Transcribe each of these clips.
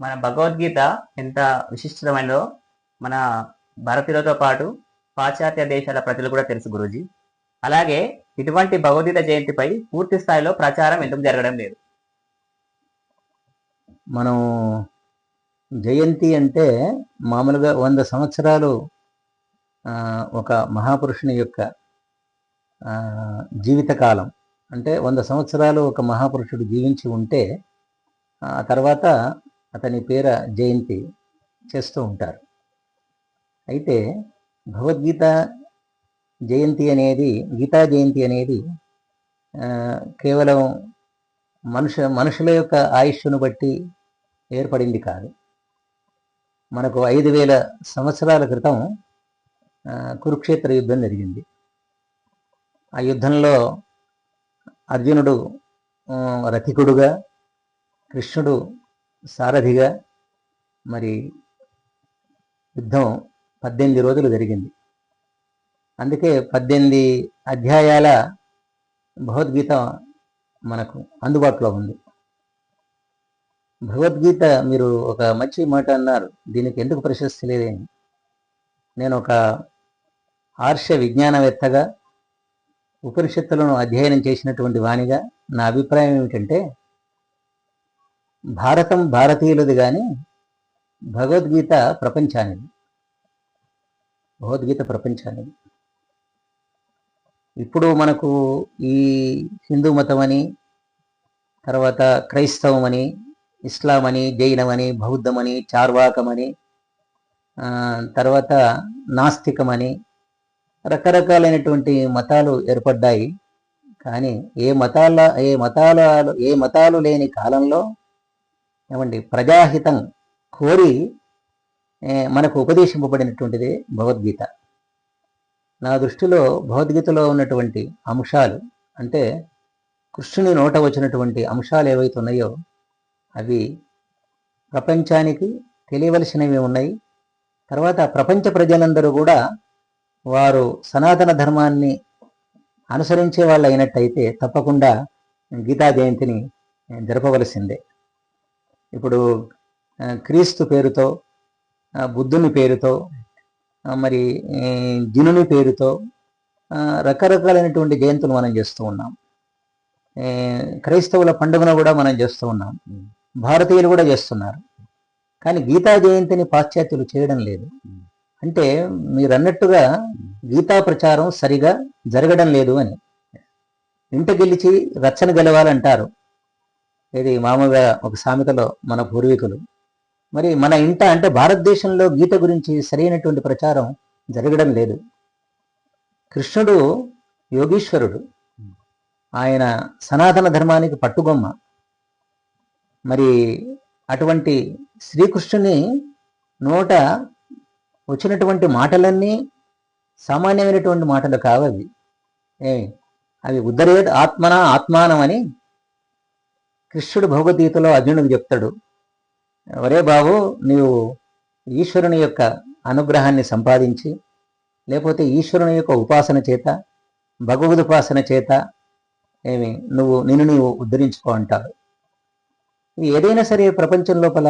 మన భగవద్గీత ఎంత విశిష్టమైనదో మన భారతీయులతో పాటు పాశ్చాత్య దేశాల ప్రజలు కూడా తెలుసు గురూజీ. అలాగే ఇటువంటి భగవద్గీత జయంతిపై పూర్తి స్థాయిలో ప్రచారం ఎందుకు జరగడం లేదు? మనం జయంతి అంటే మామూలుగా వంద సంవత్సరాలు ఒక మహాపురుషుని యొక్క జీవితకాలం. అంటే వంద సంవత్సరాలు ఒక మహాపురుషుడు జీవించి ఉంటే ఆ తర్వాత అతని పేర జయంతి చేస్తూ ఉంటారు. అయితే భగవద్గీత జయంతి అనేది గీతా జయంతి అనేది కేవలం మనుషు మనుషుల యొక్క ఆయుష్ను బట్టి ఏర్పడింది కాదు. మనకు ఐదు వేల సంవత్సరాల క్రితం కురుక్షేత్ర యుద్ధం జరిగింది. ఆ యుద్ధంలో అర్జునుడు రథికుడుగా కృష్ణుడు సారథిగా మరి యుద్ధం పద్దెనిమిది రోజులు జరిగింది. అందుకే పద్దెనిమిది అధ్యాయాల భగవద్గీత మనకు అందుబాటులో ఉంది. భగవద్గీత మీరు ఒక మంచి మాట అన్నారు. దీనికి ఎందుకు ప్రశస్తి లేదని నేను ఒక ఆర్ష విజ్ఞానవేత్తగా ఉపనిషత్తులను అధ్యయనం చేసినటువంటి వాణిగా నా అభిప్రాయం ఏమిటంటే భారతం భారతీయులది కానీ భగవద్గీత ప్రపంచానిది. భగవద్గీత ప్రపంచానిది. ఇప్పుడు మనకు ఈ హిందూ మతం అని తర్వాత క్రైస్తవం అని ఇస్లాం అని జైనం అని బౌద్ధం అని చార్వాకం అని తర్వాత నాస్తికం అని రకరకాలైనటువంటి మతాలు ఏర్పడ్డాయి. కానీ ఏ మతాల ఏ మతాల ఏ మతాలు లేని కాలంలో ఏమండి? ప్రజాహితం కోరి మనకు ఉపదేశింపబడినటువంటిది భగవద్గీత. నా దృష్టిలో భగవద్గీతలో ఉన్నటువంటి అంశాలు అంటే కృష్ణుని నోట వచ్చినటువంటి అంశాలు ఏవైతే ఉన్నాయో అవి ప్రపంచానికి తెలియవలసినవి ఉన్నాయి. తర్వాత ప్రపంచ ప్రజలందరూ కూడా వారు సనాతన ధర్మాన్ని అనుసరించే వాళ్ళు అయినట్టయితే తప్పకుండా గీతా జయంతిని జరపవలసిందే. ఇప్పుడు క్రీస్తు పేరుతో బుద్ధుని పేరుతో మరి ఈ, జినుని పేరుతో రకరకాలైనటువంటి జయంతులు మనం చేస్తూ ఉన్నాం. క్రైస్తవుల పండుగను కూడా మనం చేస్తూ ఉన్నాం. భారతీయులు కూడా చేస్తున్నారు. కానీ గీతా జయంతిని పాశ్చాత్యులు చేయడం లేదు. అంటే మీరు అన్నట్టుగా గీతా ప్రచారం సరిగా జరగడం లేదు అని. ఇంట గెలిచి రచ్చన గెలవాలంటారు. ఇది మామూలుగా ఒక సామెతలో మన పూర్వీకులు. మరి మన ఇంట అంటే భారతదేశంలో గీత గురించి సరైనటువంటి ప్రచారం జరగడం లేదు. కృష్ణుడు యోగీశ్వరుడు. ఆయన సనాతన ధర్మానికి పట్టుగొమ్మ. మరి అటువంటి శ్రీకృష్ణుని నోట వచ్చినటువంటి మాటలన్నీ సామాన్యమైనటువంటి మాటలు కావవి. ఏ అవి ఉద్ధరేద్ ఆత్మన ఆత్మానం అని కృష్ణుడు భగవద్గీతలో అర్జునుడికి చెప్తాడు ఒరే బాబు నీవు ఈశ్వరుని యొక్క అనుగ్రహాన్ని సంపాదించి లేకపోతే ఈశ్వరుని యొక్క ఉపాసన చేత భగవద్ ఉపాసన చేత ఏమి నువ్వు నిన్ను నీవు ఉద్ధరించుకో అంటారు. ఏదైనా సరే ప్రపంచం లోపల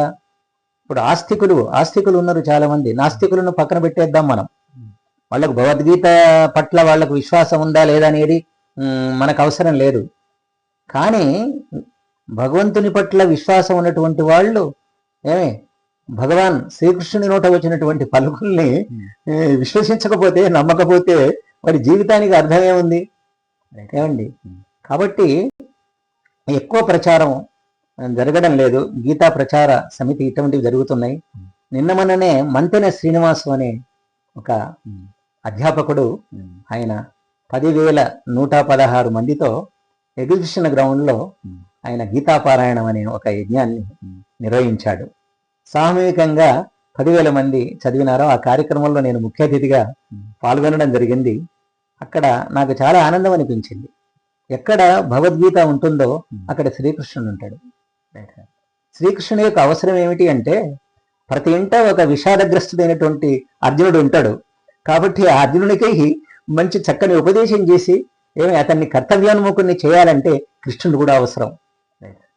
ఇప్పుడు ఆస్తికులు ఆస్తికులు ఉన్నారు చాలా మంది నాస్తికులను పక్కన పెట్టేద్దాం మనం. వాళ్ళకు భగవద్గీత పట్ల వాళ్ళకు విశ్వాసం ఉందా లేదా అనేది మనకు అవసరం లేదు. కానీ భగవంతుని పట్ల విశ్వాసం ఉన్నటువంటి వాళ్ళు ఏమే భగవాన్ శ్రీకృష్ణుని నోట వచ్చినటువంటి పలుకుల్ని ఏ, విశ్వసించకపోతే నమ్మకపోతే వాడి జీవితానికి అర్థమేముంది? ఏమండి? కాబట్టి ఎక్కువ ప్రచారం జరగడం లేదు. గీతా ప్రచార సమితి ఇటువంటివి జరుగుతున్నాయి. నిన్న మొన్ననే మంతెన శ్రీనివాసు అనే ఒక అధ్యాపకుడు ఆయన పదివేల నూట పదహారు మందితో ఎగ్జిబిషన్ గ్రౌండ్లో ఆయన గీతాపారాయణం అనే ఒక యజ్ఞాన్ని నిర్వహించాడు. సామూహికంగా పదివేల మంది చదివినారో ఆ కార్యక్రమంలో నేను ముఖ్య అతిథిగా పాల్గొనడం జరిగింది. అక్కడ నాకు చాలా ఆనందం అనిపించింది. ఎక్కడ భగవద్గీత ఉంటుందో అక్కడ శ్రీకృష్ణుడు ఉంటాడు. శ్రీకృష్ణుని యొక్క అవసరం ఏమిటి అంటే ప్రతి ఇంట ఒక విషాదగ్రస్తుడైనటువంటి అర్జునుడు ఉంటాడు. కాబట్టి ఆ అర్జునుడికి మంచి చక్కని ఉపదేశం చేసి ఏమి అతన్ని కర్తవ్యోన్ముఖుని చేయాలంటే కృష్ణుడు కూడా అవసరం.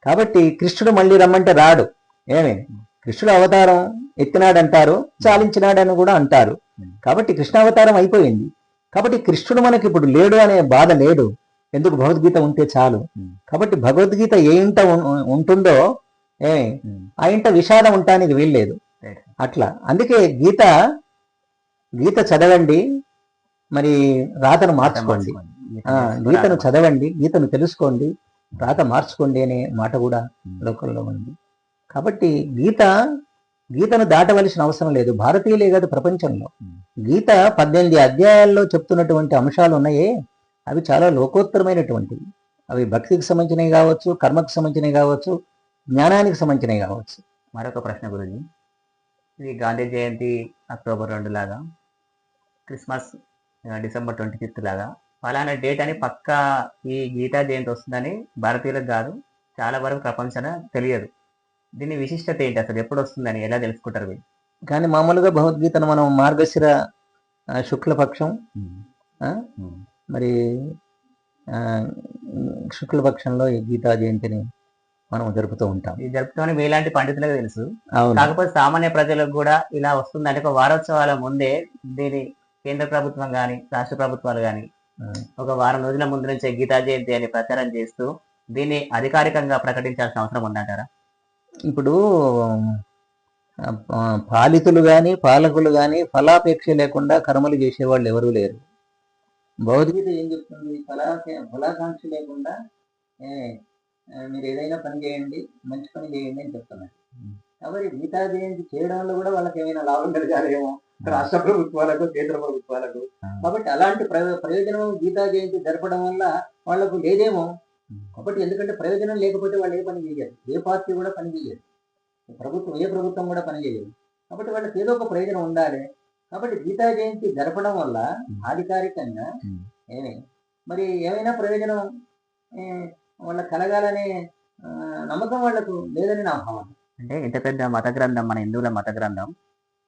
కాబట్టి కృష్ణుడు మళ్ళీ రమ్మంటే రాడు. ఏమి? కృష్ణుడు అవతారం ఎత్తినాడంటారు చాలించినాడని కూడా అంటారు. కాబట్టి కృష్ణ అవతారం అయిపోయింది. కాబట్టి కృష్ణుడు మనకి ఇప్పుడు లేడు అనే బాధ లేడు ఎందుకు? భగవద్గీత ఉంటే చాలు. కాబట్టి భగవద్గీత ఏ ఇంట ఉంటుందో ఏ ఆ ఇంట విషాదం ఉండటానికి వీల్లేదు. అట్లా. అందుకే గీత గీత చదవండి. మరి రాతను మార్చుకోండి. ఆ, గీతను చదవండి. గీతను తెలుసుకోండి. రాత మార్చుకోండి అనే మాట కూడా లోకంలో ఉంది. కాబట్టి గీత గీతను దాటవలసిన అవసరం లేదు. భారతీయులే కాదు ప్రపంచంలో. గీత పద్దెనిమిది అధ్యాయాల్లో చెప్తున్నటువంటి అంశాలు ఉన్నాయే. అవి చాలా లోకోత్తరమైనటువంటివి. అవి భక్తికి సంబంధించినవి కావచ్చు కర్మకు సంబంధించినవి కావచ్చు జ్ఞానానికి సంబంధించినవి కావచ్చు. మరొక ప్రశ్న గురించి ఇది గాంధీ జయంతి అక్టోబర్ రెండు లాగా క్రిస్మస్ డిసెంబర్ ట్వంటీ ఫిఫ్త్ లాగా ఫలానా డేట్ అని పక్కా ఈ గీతా జయంతి వస్తుందని భారతీయులకు కాదు చాలా వరకు ప్రపంచాన తెలియదు. దీని విశిష్టత ఏంటి అసలు? ఎప్పుడు వస్తుందని ఎలా తెలుసుకుంటారు వీళ్ళు? కానీ మామూలుగా భగవద్గీతను మనం మార్గశిర శుక్లపక్షం మరి శుక్లపక్షంలో ఈ గీతా జయంతిని మనం జరుపుతూ ఉంటాం. ఇది జరుపుతామని మీలాంటి పండితులకు తెలుసు. కాకపోతే సామాన్య ప్రజలకు కూడా ఇలా వస్తుందంటే ఒక వారోత్సవాల ముందే దీని కేంద్ర ప్రభుత్వం కానీ రాష్ట్ర ప్రభుత్వాలు కానీ ఒక వారం రోజుల ముందు నుంచే గీతా జయంతి అని ప్రచారం చేస్తూ దీన్ని అధికారికంగా ప్రకటించాల్సిన అవసరం ఉందంటారా? ఇప్పుడు పాలితులు గాని పాలకులు గాని ఫలాపేక్ష లేకుండా కర్మలు చేసేవాళ్ళు ఎవరూ లేరు. భగవద్గీత ఏం చెప్తుంది? ఫలాపే ఫలాకాంక్ష లేకుండా మీరు ఏదైనా పని చేయండి మంచి పని చేయండి అని చెప్తున్నారు. కాబట్టి గీతా జయంతి చేయడంలో కూడా వాళ్ళకి ఏమైనా లాభం కలగాలేమో రాష్ట్ర ప్రభుత్వాలకు కేంద్ర ప్రభుత్వాలకు. కాబట్టి అలాంటి ప్రయో- ప్రయోజనం గీతా జయంతి జరపడం వల్ల వాళ్ళకు లేదేమో. కాబట్టి ఎందుకంటే ప్రయోజనం లేకపోతే వాళ్ళు ఏ పని చేయరు ఏ పార్టీ కూడా పని చేయరు ప్రభుత్వం ఏ ప్రభుత్వం కూడా పని చేయదు కాబట్టి వాళ్ళకి ఏదో ఒక ప్రయోజనం ఉండాలి. కాబట్టి గీతా జయంతి జరపడం వల్ల అధికారికంగా. ఏమి? మరి ఏమైనా ప్రయోజనం? ఏ, వాళ్ళకి కలగాలనే నమ్మకం వాళ్ళకు లేదని నా భావన. అంటే ఇంత పెద్ద మత గ్రంథం మన హిందువుల మత గ్రంథం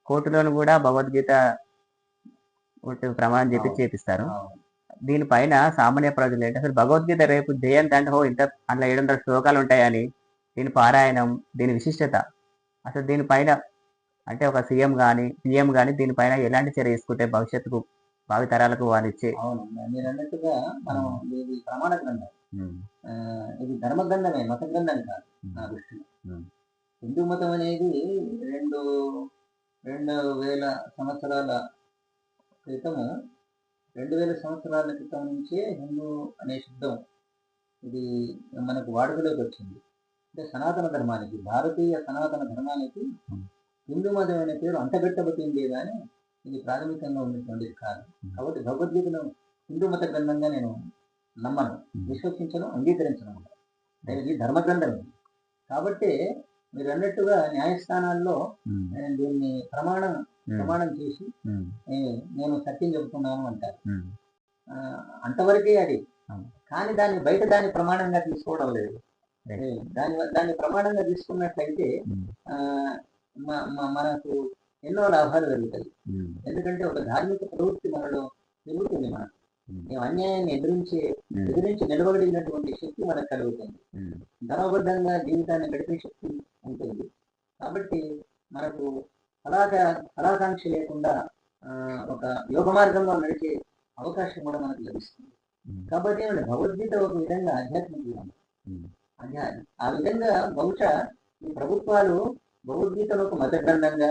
కోర్టులోను కూడా భగవద్గీత ఒకటి ప్రమాణం చెప్పి. చేపిస్తారు. దీనిపైన సామాన్య ప్రజలు ఏంటి అసలు భగవద్గీత రేపు జయంతి అంటే ఓ ఇంత అందులో ఏడు వందల శ్లోకాలు ఉంటాయని దీని పారాయణం దీని విశిష్టత. అసలు దీనిపైన అంటే ఒక సీఎం కానీ పిఎం కానీ దీనిపైన ఎలాంటి చర్య తీసుకుంటే భవిష్యత్తుకు భావి తరాలకు వారు ఇచ్చే అవును. మీరు అన్నట్టుగా మనం ఇది ప్రమాణ గ్రంథం. ఇది ధర్మ గ్రంథమే మత గ్రంథం కాదు నా దృష్టిలో. హిందూ మతం అనేది రెండు రెండు వేల సంవత్సరాల క్రితము రెండు వేల సంవత్సరాల క్రితం నుంచే హిందూ అనే శబ్దం ఇది మనకు వాడుకలోకి వచ్చింది. అంటే సనాతన ధర్మానికి భారతీయ సనాతన ధర్మానికి హిందూ మతం అనే పేరు అంటగట్టబడిందే కానీ ఇది ప్రాథమికంగా ఉన్నటువంటిది కాదు కాబట్టి భగవద్గీతను హిందూ మత గ్రంథంగా నేను నమ్మను విశ్వసించను అంగీకరించను కూడా. ఇది ధర్మ గ్రంథం కాబట్టి మీరు అన్నట్టుగా న్యాయస్థానాల్లో దీన్ని ప్రమాణం ప్రమాణం చేసి నేను సత్యం చెబుతున్నాను అంటారు. అంతవరకే అది. కానీ దాన్ని బయట దాన్ని ప్రమాణంగా తీసుకోవడం లేదు. దాని దాన్ని ప్రమాణంగా తీసుకున్నట్లయితే మనకు ఎన్నో లాభాలు కలుగుతాయి ఎందుకంటే ఒక ధార్మిక ప్రవృత్తి మనలో పెరుగుతుంది మనకు. ఉమ్, ఈ అన్యాయాన్ని ఎదిరించి ఎదిరించి నిలబడినటువంటి శక్తి మనకు కలుగుతుంది. ధనబద్ధంగా జీవితాన్ని గడిపే శక్తి ఉంటుంది. కాబట్టి మనకు కళాక కళాకాంక్ష లేకుండా ఒక యోగ మార్గంలో నడిచే అవకాశం కూడా మనకు లభిస్తుంది. కాబట్టి ఏమంటే భగవద్గీత ఒక విధంగా ఆధ్యాత్మిక గ్రంథం. ఆ విధంగా బహుశా ఈ ప్రభుత్వాలు భగవద్గీతను ఒక మత గ్రంథంగా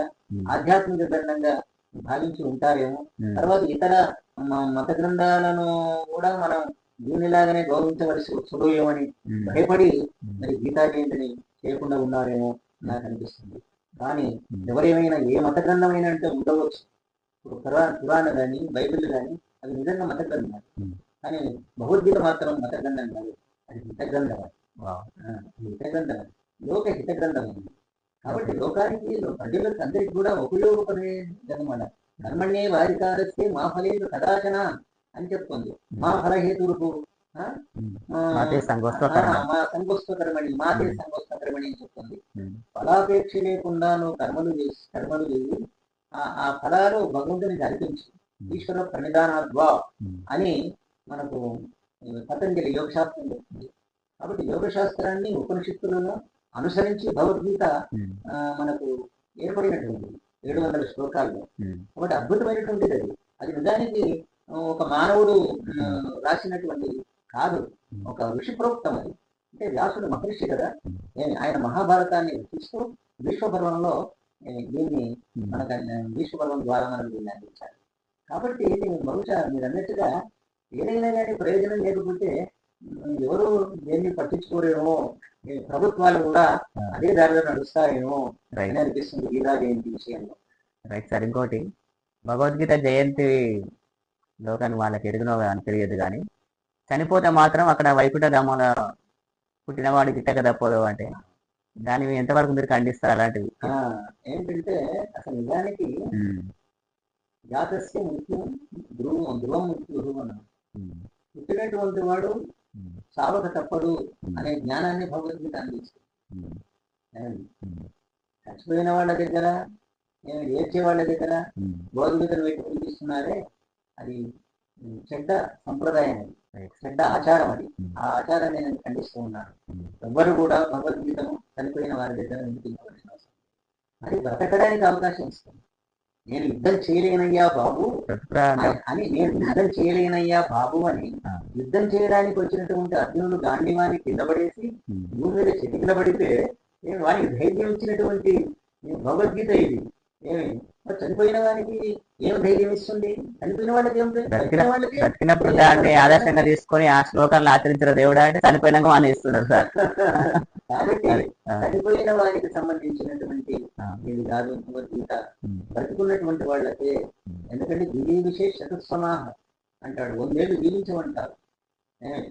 ఆధ్యాత్మిక గ్రంథంగా భావించి ఉంటారేమో. తర్వాత ఇతర మత గ్రంథాలను కూడా మనం దీనిలాగానే గౌరవించవలసి వస్తుందేమని ఉమ్, భయపడి మరి గీతా జయంతిని చేయకుండా ఉన్నారేమో నాకు అనిపిస్తుంది కానీ. ఎవరేమైనా ఏ మత గ్రంథమైనా అంటే ఉండవచ్చు ఇప్పుడు పురా పురాణ కానీ బైబిల్ కానీ అది నిజంగా మత గ్రంథం ఉమ్. కానీ భగవద్గీత మాత్రం మత గ్రంథం కాదు అది హిత గ్రంథం వావ్. ఆ, అది హిత గ్రంథం లోక హిత గ్రంథం అది. కాబట్టి లోకానికి ప్రజలకు అందరికి కూడా ఉపయోగపడే జన్మల ధర్మణ్యే వారికారస్తే మా ఫలేదు కదాచన అని చెప్తుంది మా. ఆ, మాతే మాతే ఉమ్. సంగోస్త్వకర్మణి అని చెప్తుంది ఫలాపేక్ష లేకుండా నువ్వు కర్మలు చేసి కర్మలు చేసి ఆ ఫలాలు భగవంతునికి అర్పించు ఈశ్వర ప్రణిధానాద్వా అని మనకు పతంజలి యోగశాస్త్రం చెప్తుంది కాబట్టి యోగశాస్త్రాన్ని ఉపనిషత్తులను అనుసరించి భగవద్గీత మనకు ఏర్పడినటువంటిది ఏడు వందల శ్లోకాల్లో. ఒకటి అద్భుతమైనటువంటిది అది. అది నిజానికి ఒక మానవుడు రాసినటువంటి కాదు. ఒక ఋషి ప్రోక్తం అది. అంటే వ్యాసుడు మహర్షి కదా. ఆయన మహాభారతాన్ని రచిస్తూ విశ్వపర్వంలో దీన్ని ఉమ్. మనకు విశ్వపర్వం ద్వారా మనం దీన్ని అందించాలి కాబట్టి నేను బహుశా మీరు అన్నట్టుగా ఏదైనా కానీ ప్రయోజనం లేకపోతే ఎవరు దేన్ని పట్టించుకోరేమో ఈ ప్రభుత్వాలు కూడా అదే దారిలో నడుస్తాయేమో అని అనిపిస్తుంది గీతా జయంతి విషయంలో. రైట్ సార్ ఇంకోటి భగవద్గీత జయంతి లోకాన్ని వాళ్ళకి ఎరుగునో అని తెలియదు కానీ చనిపోతే మాత్రం అక్కడ వైకుంఠ ధామంలో పుట్టినవాడు గిట్టక తప్పదు అంటే. దాన్ని ఎంతవరకు మీరు ఖండిస్తారు అలాంటివి? ఏంటంటే అసలు నిజానికి జాతస్య మృత్యు ధ్రువం ధ్రువం ఉమ్, పుట్టినటువంటి వాడు సావక తప్పదు అనే జ్ఞానాన్ని భగవద్గీత అందిస్తుంది చచ్చిపోయిన వాళ్ళ దగ్గర ఏడ్చే వాళ్ళ దగ్గర భగవద్గీతను పెట్టి పూజిస్తున్నారే అది చెడ్డ సంప్రదాయం అది. చెడ్డ ఆచారం అది. ఉమ్, ఆ ఆచారాన్ని నేను ఖండిస్తూ ఉన్నాను. ఉమ్, ఎవ్వరు కూడా భగవద్గీతను చనిపోయిన వారి దగ్గర వినిపించవలసిన అవసరం అది బ్రతకడానికి అవకాశం ఇస్తుంది. నేను యుద్ధం చేయలేనయ్యా బాబు. అని- నేను యుద్ధం చేయలేనయ్యా బాబు అని. యుద్ధం చేయడానికి వచ్చినటువంటి అర్జునుడు గాంధీవాన్ని కింద పడేసి ఉమ్, భూమి మీద చెతికిన పడితే ఏమి వానికి ధైర్యం ఇచ్చినటువంటి భగవద్గీత ఇది. ఏమి మరి చనిపోయిన వానికి ఏం ధైర్యం ఇస్తుంది? చనిపోయిన వాళ్ళకి ఏం చనిపోయిన బ్రతికినప్పుడు దాన్ని ఆదర్శంగా తీసుకొని ఆ శ్లోకాలను ఆచరించిన దేవుడు అంటే చనిపోయినాక మనం ఇస్తున్నారు సార్. కాబట్టి చనిపోయిన వారికి సంబంధించినటువంటి ఇది కాదు? భగవద్గీత. బ్రతికున్నటువంటి వాళ్ళకే ఎందుకంటే దివ్య విశేష చతుస్సమాహ అంటాడు. వందేళ్ళు జీవించమంటారు.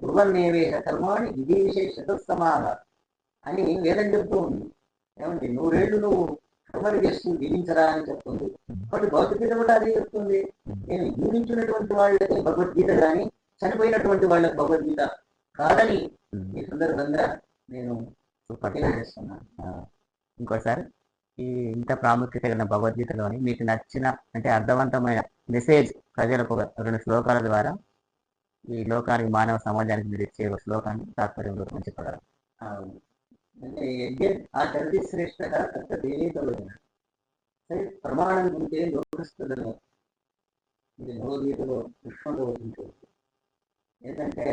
కుర్వన్నేవేశ కర్మాణి దివ్య విశేష చతుస్సమాహ అని వేదం చెప్తూ ఉంది. ఏమండి? నూరేళ్ళు నువ్వు చేస్తూ జీవించరా అని చెప్తుంది. కాబట్టి భౌతికత కూడా అదే చెప్తుంది. నేను జీవించినటువంటి వాళ్ళకి భగవద్గీత కానీ చనిపోయినటువంటి వాళ్ళకి భగవద్గీత కాదని ఈ సందర్భంగా నేను ఆ, ఇంకోసారి ఈ ఇంత ప్రాముఖ్యత కలిగిన భగవద్గీతలోని మీకు నచ్చిన అంటే అర్థవంతమైన మెసేజ్ ప్రజలకు రెండు శ్లోకాల ద్వారా ఈ లోకానికి మానవ సమాజానికి మీరు ఇచ్చే ఒక శ్లోకాన్ని తాత్పర్యంలో చెప్పగలరు? అవును. అంటే యజ్ఞ ఆ చరితి శ్రేష్ఠ తత్వ సరే ప్రమాణం ఉంటే లోకస్తులలో ఇది భగవద్గీతలో కృష్ణుడు వహించవచ్చు ఏంటంటే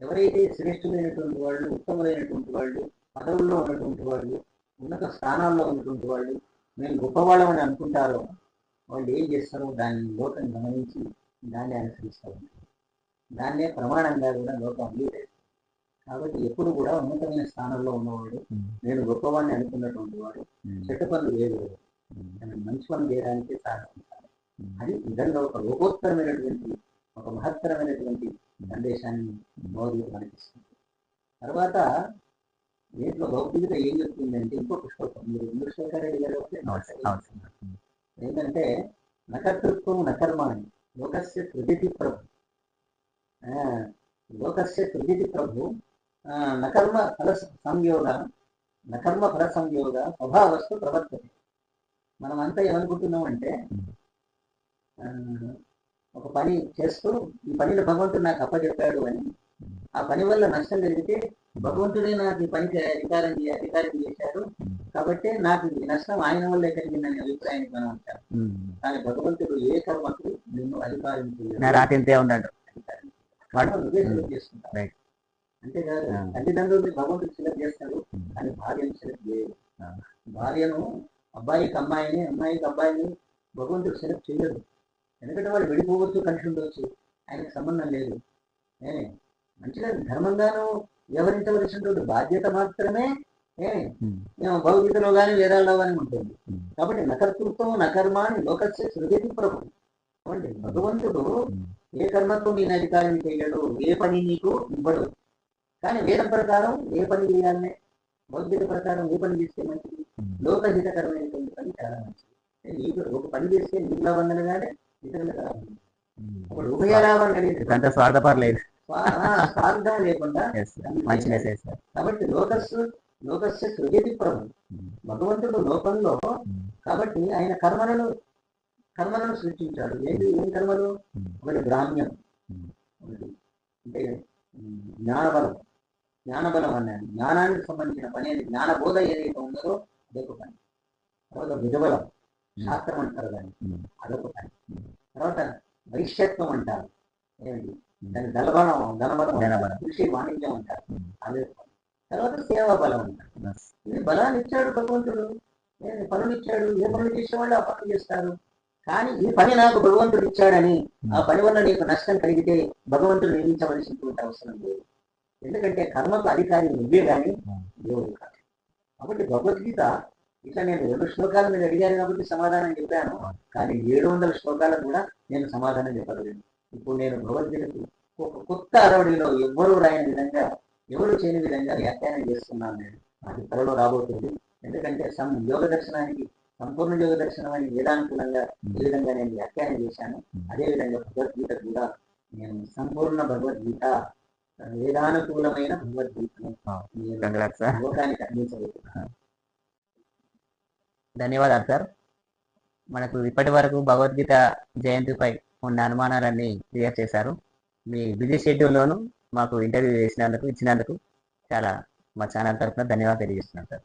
ఎవరైతే శ్రేష్ఠమైనటువంటి వాళ్ళు ఉత్తములైనటువంటి వాళ్ళు పదవుల్లో ఉన్నటువంటి వాళ్ళు ఉన్నత స్థానాల్లో ఉన్నటువంటి వాళ్ళు మేము గొప్పవాళ్ళం అని అనుకుంటారో వాళ్ళు ఏం చేస్తారో దాన్ని లోకం గమనించి దాన్ని అనుసరిస్తారు దాన్నే ప్రమాణంగా కూడా లోకం అంగీకరిస్తారు. కాబట్టి ఎప్పుడు కూడా ఉన్నతమైన స్థానంలో ఉన్నవాడు నేను గొప్పవాడిని అనుకున్నటువంటి వాడు చెడ్డ పనులు వేరు మంచి పనులు చేయడానికి సాధించాలి. అది నిజంగా ఒక లోకోత్తరమైనటువంటి ఒక మహత్తరమైనటువంటి సందేశాన్ని మోదీ మనకిస్తుంది తర్వాత దీంట్లో భౌతికత ఏం చెప్తుందంటే ఇంకొక శ్లోకం మీరు సార్, అవును సార్. ఏంటంటే నకర్తృత్వం నకర్మాణి లోకస్య కృతితి ప్రభు. లోకస్య కృతితి ప్రభు నకర్మ ఫల సంయోగ నకర్మ ఫల సంయోగ స్వభావస్తు ప్రవర్తన మనం అంతా ఏమనుకుంటున్నాం అంటే ఒక పని చేస్తూ ఈ పనిలో భగవంతుడు నాకు అప్పచెప్పాడు అని ఆ పని వల్ల నష్టం జరిగితే భగవంతుడే నాకు ఈ పనికి అధికారం అధికారం చేశాడు. కాబట్టి నాకు ఈ నష్టం ఆయన వల్లే కలిగిందనే అభిప్రాయానికి మనం ఉమ్. కానీ భగవంతుడు ఏ కర్మకు నిన్ను అధికారం ఇంతే ఉందంట వాడు Right. అంతేకాదు. తల్లిదండ్రులు భగవంతుడు సెలెక్ట్ చేస్తాడు. కానీ భార్యను సెలెక్ట్ చేయడు. భార్యను అబ్బాయికి అమ్మాయిని అమ్మాయికి అబ్బాయిని భగవంతుడు సెలెక్ట్ చేయడు ఎందుకంటే వాళ్ళు విడిపోవచ్చు కలిసి ఉండవచ్చు ఆయనకు సంబంధం లేదు ఏమి మంచిగా ధర్మంగాను వ్యవహరించవలసినటువంటి బాధ్యత మాత్రమే. ఏమో భగవద్గీతలో కానీ వేదాల్లో కానీ ఉంటుంది. కాబట్టి నకర్తృత్వం నకర్మాని లోకస్య సృజతి ప్రభు కాబట్టి భగవంతుడు. ఏ కర్మకు నేను అధికారం చేయడు ఏ పని నీకు ఇవ్వడు కానీ వేదం ప్రకారం ఏ పని చేయాలనే భౌతిక ప్రకారం ఏ పని చేస్తే మంచిది. లోకహితకరమైనటువంటి పని చాలా మంచిది. నీకు ఒక పని చేస్తే నీకు లాభం కానీ ఇతరులకు లాభం. ఇప్పుడు ఉభయ లాభం స్వార్థపరలేదు స్వార్థం లేకుండా. మంచి మెసేజ్ కాబట్టి లోకస్సు లోకస్య సృజతి ప్రభు. భగవంతుడు లోకంలో. కాబట్టి ఆయన కర్మలను కర్మలను సృష్టించాడు. ఏంటి? ఏం కర్మలు. ఒకటి గ్రామ్యం. అంటే జ్ఞానబలం. జ్ఞానబలం అన్నాను జ్ఞానానికి సంబంధించిన పని అది జ్ఞానబోధ ఏదైతే ఉందో అదొక పని. తర్వాత భుజబలం శాస్త్రం అంటారు దాన్ని. అదొక పని. తర్వాత వైశ్యత్వం అంటారు. ఏమిటి? దాని ధనబలం ధనబలం. కృషి వాణిజ్యం అంటారు. అదే. తర్వాత సేవా బలం అంటారు. ఇది బలాన్ని ఇచ్చాడు భగవంతుడు. ఏ పనులు ఇచ్చాడు ఏ పనులు చేసే వాళ్ళు ఆ పనులు చేస్తారు? కానీ ఈ పని నాకు భగవంతుడు ఇచ్చాడని ఆ పని వల్ల నీకు నష్టం కలిగితే భగవంతుడు నియమించవలసినటువంటి అవసరం లేదు. ఎందుకంటే కర్మకు అధికారి నువ్వే కానీ దేవుడు కాదు. కాబట్టి భగవద్గీత ఇట్లా నేను రెండు శ్లోకాల మీద అడిగారు కాబట్టి సమాధానం చెప్పాను. కానీ ఏడు వందల శ్లోకాలకు కూడా నేను సమాధానం చెప్పగలను ఇప్పుడు నేను భగవద్గీతకు ఒక కొత్త అరవడిలో ఎవ్వరూ రాయని విధంగా ఎవరు చేయని విధంగా వ్యాఖ్యానం చేస్తున్నాను నేను. అది త్వరలో రాబోతుంది. ఎందుకంటే సం యోగ దర్శనానికి సంపూర్ణ యోగ దర్శనం అని వేదానుకూలంగా ఈ విధంగా నేను వ్యాఖ్యానం చేశాను. అదే విధంగా భగవద్గీత కూడా నేను సంపూర్ణ భగవద్గీత వేదానుకూలమైన లోకానికి ధన్యవాదాలు సార్. మనకు ఇప్పటి వరకు భగవద్గీత జయంతిపై ఉన్న అనుమానాలన్నీ క్లియర్ చేశారు. మీ బిజీ షెడ్యూల్లోనూ మాకు ఇంటర్వ్యూ చేసినందుకు ఇచ్చినందుకు చాలా మా ఛానల్ తరఫున ధన్యవాదాలు తెలియజేస్తున్నాను సార్.